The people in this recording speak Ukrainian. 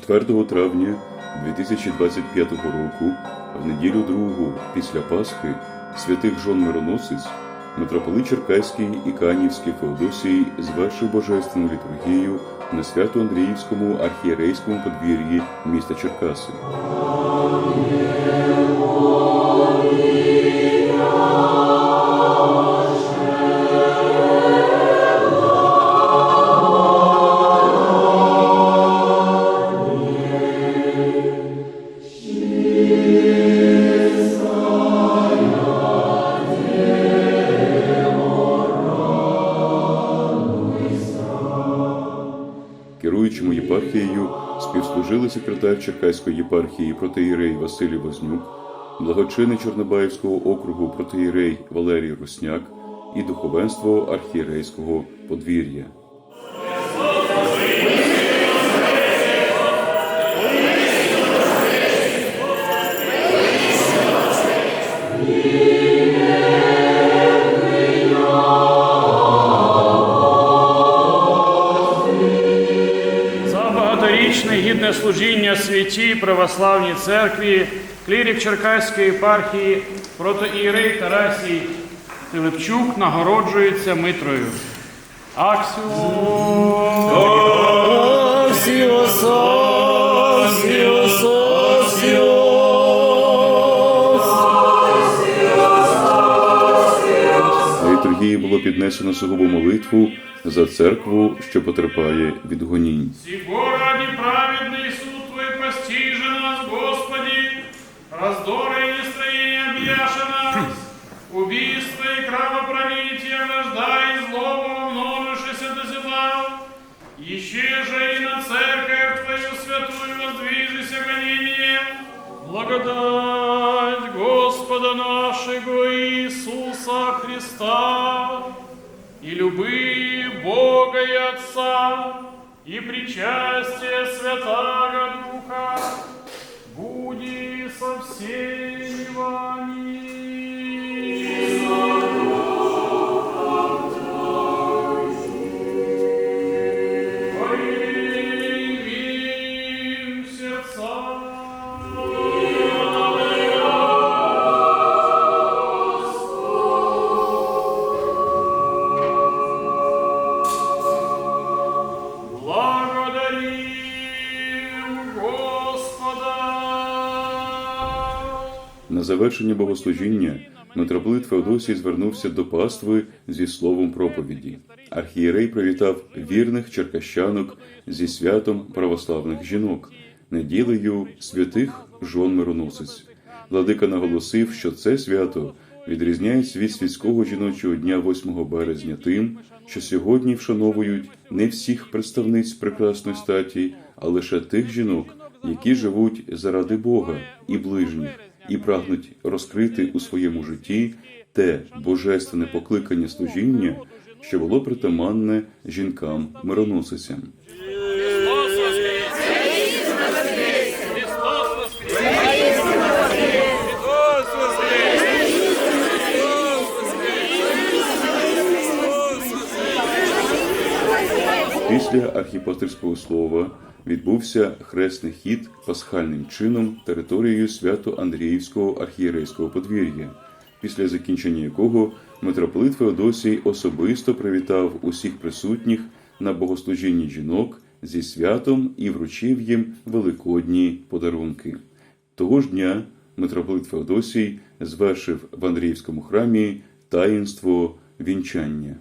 4 травня 2025 року, в неділю другу після Пасхи, святих жон Мироносець, митрополит Черкаський і Канівський Феодосій звершив божественну літургію на свято Андріївському архієрейському подвір'ї міста Черкаси. Єпархією співслужили секретар Черкаської єпархії протеєрей Василій Вознюк, благочини Чорнобаївського округу протеєрей Валерій Русняк і духовенство архієрейського подвір'я. Багаторічне гідне служіння святій православній церкві, клірік Черкаської єпархії, протоієрей Тарасій Тилипчук нагороджується митрою. Аксіо! На літургії було піднесено сугубу молитву за церкву, що потерпає від гонінь. Сего ради праведный суд Твой постижи нас, Господи, раздоры и нестроения объяши нас, убийство и кровопролитие, вражда и злоба, умножившись до зла, еще же и на церковь Твою святую воздвижися гонением, благодать Господа нашего Иисуса Христа, и любы Бога и Отца, и причастие Святаго Духа, буди со всеми На завершення богослужіння митрополит Феодосій звернувся до пастви зі словом проповіді. Архієрей привітав вірних черкащанок зі святом православних жінок, неділею святих жон мироносець. Владика наголосив, що це свято відрізняється від світського жіночого дня 8 березня тим, що сьогодні вшановують не всіх представниць прекрасної статі, а лише тих жінок, які живуть заради Бога і ближніх, і прагнуть розкрити у своєму житті те божественне покликання служіння, що було притаманне жінкам мироносицям. Після архіпастерського слова відбувся хресний хід пасхальним чином територією свято-Андріївського архієрейського подвір'я, після закінчення якого митрополит Феодосій особисто привітав усіх присутніх на богослужінні жінок зі святом і вручив їм великодні подарунки. Того ж дня митрополит Феодосій звершив в Андріївському храмі таїнство вінчання.